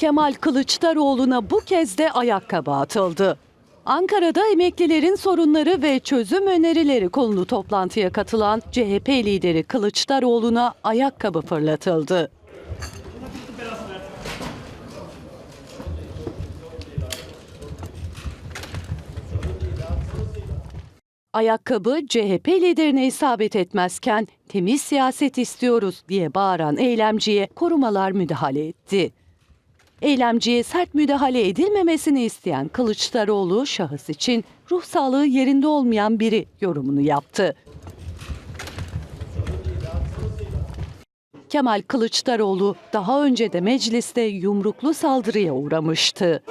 Kemal Kılıçdaroğlu'na bu kez de ayakkabı atıldı. Ankara'da emeklilerin sorunları ve çözüm önerileri konulu toplantıya katılan CHP lideri Kılıçdaroğlu'na ayakkabı fırlatıldı. Ayakkabı CHP liderine isabet etmezken temiz siyaset istiyoruz diye bağıran eylemciye korumalar müdahale etti. Eylemciye sert müdahale edilmemesini isteyen Kılıçdaroğlu şahıs için ruh sağlığı yerinde olmayan biri yorumunu yaptı. Kemal Kılıçdaroğlu daha önce de mecliste yumruklu saldırıya uğramıştı.